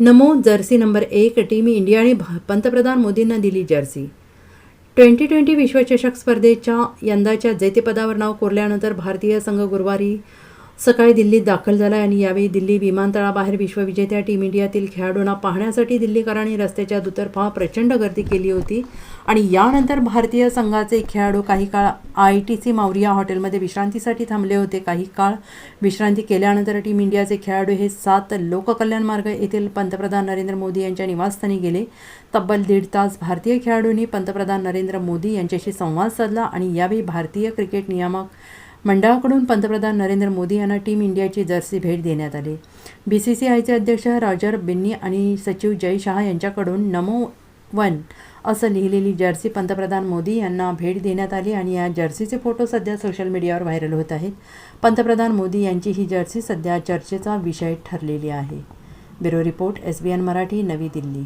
नमो jersey number एक team इंडियाने भा- पंतप्रधान मोदींना दिली जर्सी. ट्वेंटी ट्वेंटी विश्वचषक स्पर्धेच्या यंदाच्या जैतेपदावर नाव कोरल्यानंतर भारतीय संघ गुरुवारी सकाळी दिल्लीत दाखल झाला आणि यावेळी दिल्ली विमानतळाबाहेर विश्वविजेत्या टीम इंडियातील खेळाडूंना पाहण्यासाठी दिल्लीकरांनी रस्त्याच्या दुतर्फा प्रचंड गर्दी केली होती. आणि यानंतर भारतीय संघाचे खेळाडू काही काळ आय टी सी मावरिया हॉटेलमध्ये विश्रांतीसाठी थांबले होते. काही काळ विश्रांती केल्यानंतर टीम इंडियाचे खेळाडू हे सात लोककल्याण मार्ग येथील पंतप्रधान नरेंद्र मोदी यांच्या निवासस्थानी गेले. तब्बल दीड तास भारतीय खेळाडूंनी पंतप्रधान नरेंद्र मोदी यांच्याशी संवाद साधला आणि यावेळी भारतीय क्रिकेट नियामक मंडळाकडून पंतप्रधान नरेंद्र मोदी यांना टीम इंडियाची जर्सी भेट देण्यात आली. बी सी सी आयचे अध्यक्ष रॉजर बिन्नी आणि सचिव जय शहा यांच्याकडून नमो वन असं लिहिलेली जर्सी पंतप्रधान मोदी यांना भेट देण्यात आली आणि या जर्सीचे फोटो सध्या सोशल मीडियावर व्हायरल होत आहेत. पंतप्रधान मोदी यांची ही जर्सी सध्या चर्चेचा विषय ठरलेली आहे. Bureau report S B N Marathi Navi Delhi.